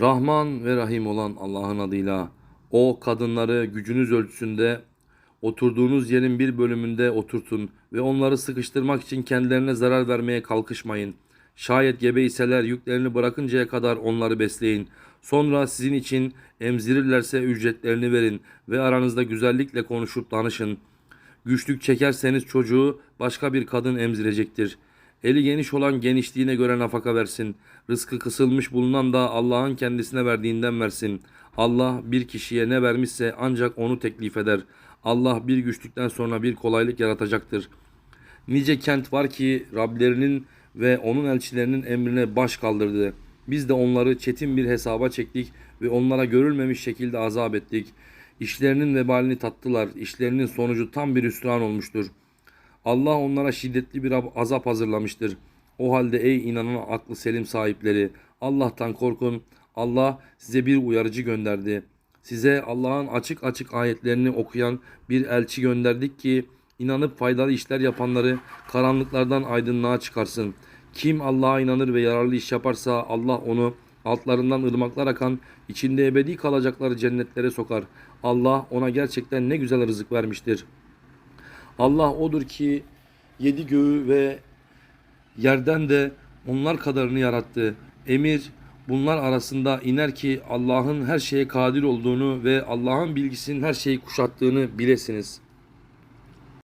Rahman ve Rahim olan Allah'ın adıyla o kadınları gücünüz ölçüsünde oturduğunuz yerin bir bölümünde oturtun ve onları sıkıştırmak için kendilerine zarar vermeye kalkışmayın. Şayet gebe iseler yüklerini bırakıncaya kadar onları besleyin. Sonra sizin için emzirirlerse ücretlerini verin ve aranızda güzellikle konuşup danışın. Güçlük çekerseniz çocuğu başka bir kadın emzirecektir. Eli geniş olan genişliğine göre nafaka versin. Rızkı kısılmış bulunan da Allah'ın kendisine verdiğinden versin. Allah bir kişiye ne vermişse ancak onu teklif eder. Allah bir güçlükten sonra bir kolaylık yaratacaktır. Nice kent var ki Rablerinin ve onun elçilerinin emrine baş kaldırdı. Biz de onları çetin bir hesaba çektik ve onlara görülmemiş şekilde azap ettik. İşlerinin vebalini tattılar. İşlerinin sonucu tam bir hüsran olmuştur. Allah onlara şiddetli bir azap hazırlamıştır. O halde ey inanan aklı selim sahipleri Allah'tan korkun. Allah size bir uyarıcı gönderdi. Size Allah'ın açık açık ayetlerini okuyan bir elçi gönderdik ki inanıp faydalı işler yapanları karanlıklardan aydınlığa çıkarsın. Kim Allah'a inanır ve yararlı iş yaparsa Allah onu altlarından ırmaklar akan içinde ebedi kalacakları cennetlere sokar. Allah ona gerçekten ne güzel rızık vermiştir.'' Allah odur ki yedi göğü ve yerden de onlar kadarını yarattı. Emir bunlar arasında iner ki Allah'ın her şeye kadir olduğunu ve Allah'ın bilgisinin her şeyi kuşattığını bilesiniz.